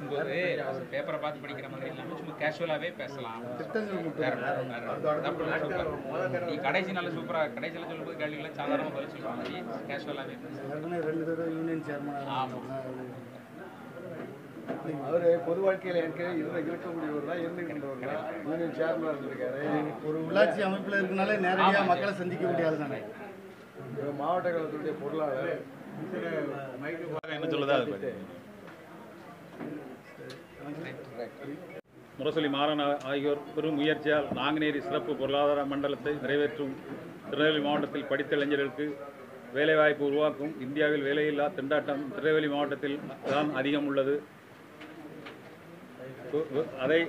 பேசும்போது பேப்பரை பார்த்து படிக்கிற மாதிரி இல்லாமல் சும்மா கேஷுவலாகவே பேசலாம். நீ கடைசி நல்ல சூப்பராக கடைசியில் சொல்லும்போது கேள்விகளை சாதாரணமாக பதில் சொல்லுற மாதிரி கேஷுவலாகவே பேசலாம். ரெண்டு யூனியன் சேர்மனாக ஆமா. அவரு பொது வாழ்க்கையில ஏற்கனவே இருந்த இருக்கக்கூடியவர் தான் இருந்துகின்றவர் தான் யூனியன் சேர்மனாக இருந்திருக்காரு. ஒரு உள்ளாட்சி அமைப்பில் இருக்கனாலே நேரடியாக மக்களை சந்திக்கக்கூடிய ஆள் தானே. மாவட்ட கழகத்துடைய பொருளாளர் என்ன சொல்லுதோ. முரசொலி மாறன் ஆகியோர் பெரும் முயற்சியால் நாங்குநேரி சிறப்பு பொருளாதார மண்டலத்தை நிறைவேற்றும் திருநெல்வேலி மாவட்டத்தில் படித்த இளைஞர்களுக்கு வேலைவாய்ப்பு உருவாக்கும் இந்தியாவில் வேலையில்லா திண்டாட்டம் திருநெல்வேலி மாவட்டத்தில் தான் அதிகம் உள்ளது. அதை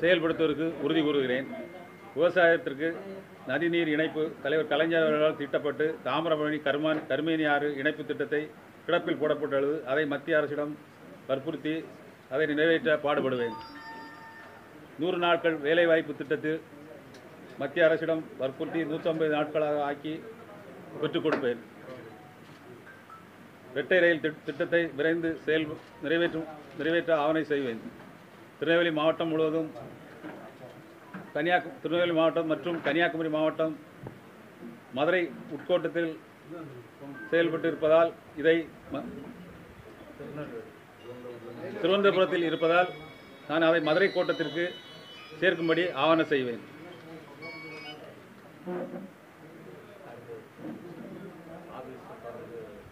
செயல்படுத்துவதற்கு உறுதி கூறுகிறேன். விவசாயத்திற்கு நதிநீர் இணைப்பு தலைவர் கலைஞர் அவர்களால் திட்டப்பட்டு தாமிரபரணி கருமான் கருமேனி ஆறு இணைப்பு திட்டத்தை கிடப்பில் போடப்பட்டுள்ளது. அதை மத்திய அரசிடம் வற்புறுத்தி அதை நிறைவேற்ற பாடுபடுவேன். நூறு நாட்கள் வேலைவாய்ப்பு திட்டத்தில் மத்திய அரசிடம் வற்புறுத்தி நூற்றம்பது நாட்களாக ஆக்கி பெற்றுக் கொடுப்பேன். இரட்டை ரயில் திட்டத்தை விரைந்து செயல் நிறைவேற்றும் நிறைவேற்ற ஆவணை செய்வேன். திருநெல்வேலி மாவட்டம் முழுவதும் கன்னியாகு திருநெல்வேலி மாவட்டம் மற்றும் கன்னியாகுமரி மாவட்டம் மதுரை உட்கோட்டத்தில் செயல்பட்டு இருப்பதால் இதை ம- திருவனந்தபுரத்தில் இருப்பதால் நான் அதை மதுரை கோட்டத்திற்கு சேர்க்கும்படி ஆவண செய்வேன்.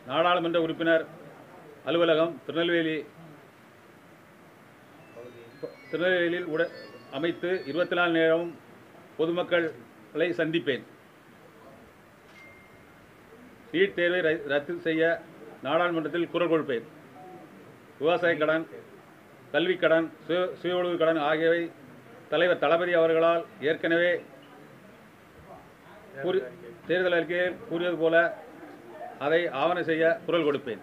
நாடாளுமன்ற உறுப்பினர் அலுவலகம் திருநெல்வேலி திருநெல்வேலியில் உட அமைத்து இருபத்தி நாலு நேரமும் பொதுமக்களை சந்திப்பேன். நீட் தேர்வை ர- ரத்து செய்ய நாடாளுமன்றத்தில் குரல் கொடுப்பேன். விவசாய கடன் கல்விக் கடன் சுய சுய உதவி கடன் ஆகியவை தலைவர் தளபதி அவர்களால் ஏற்கனவே கூறி தேர்தல் அறிக்கையில் கூறியது போல அதை ஆவண செய்ய குரல் கொடுப்பேன்?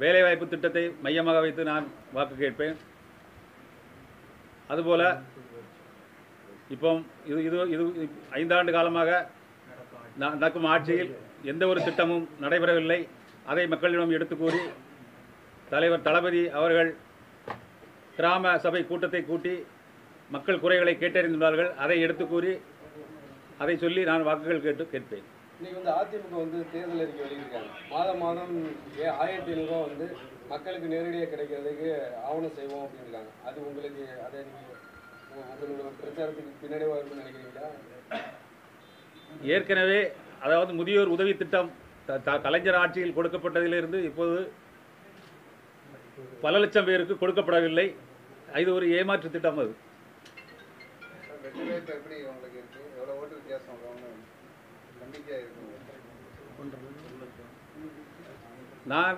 வேலைவாய்ப்பு திட்டத்தை மையமாக வைத்து நான் வாக்கு கேட்பேன் அதுபோல இப்போ இது இது இது ஐந்தாண்டு காலமாக நடக்கும் ஆட்சியில் எந்த ஒரு திட்டமும் நடைபெறவில்லை. அதை மக்களிடம் எடுத்து கூறி தலைவர் தளபதி அவர்கள் கிராம சபை கூட்டத்தை கூட்டி மக்கள் குறைகளை கேட்டறிந்துள்ளார்கள் அதை எடுத்து கூறி அதை சொல்லி நான் வாக்குகள் கேட்டு கேட்பேன். இன்னைக்கு வந்து அதிமுக வந்து தேர்தல் அறிக்கை வெளியிட்டிருக்காங்க. மாதம் மாதம் ஏ- ஆயிரத்தி ஐநூறுரூவா வந்து மக்களுக்கு நேரடியாக கிடைக்கிறதுக்கு ஆவணம் செய்வோம் அப்படின்றாங்க அது உங்களுக்கு அதை நீங்கள் உங்களுடைய பிரச்சாரத்துக்கு பின்னடைவாக இருக்கும்னு நினைக்கிறீங்களா? ஏற்கனவே அதாவது முதியோர் உதவி திட்டம் கலைஞர் ஆட்சியில் கொடுக்கப்பட்டதிலிருந்து இப்போது பல லட்சம் பேருக்கு கொடுக்கப்படவில்லை. இது ஒரு ஏமாற்று திட்டம் அது. நான்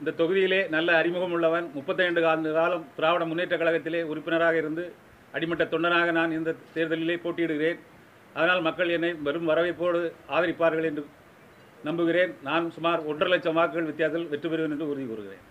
இந்த தொகுதியிலே நல்ல அறிமுகம் உள்ளவன். முப்பத்தைந்து ஆண்டு காலம் திராவிட முன்னேற்ற கழகத்திலே உறுப்பினராக இருந்து அடிமட்ட தொண்டனாக நான் இந்த தேர்தலிலே போட்டியிடுகிறேன். அதனால் மக்கள் என்னை வெறும் வரவேற்போடு ஆதரிப்பார்கள் என்று நம்புகிறேன். நான் சுமார் ஒன்றரை லட்சம் வாக்குகள் வித்தியாசத்தில் வெற்றி பெறுவேன் என்று உறுதி கூறுகிறேன்.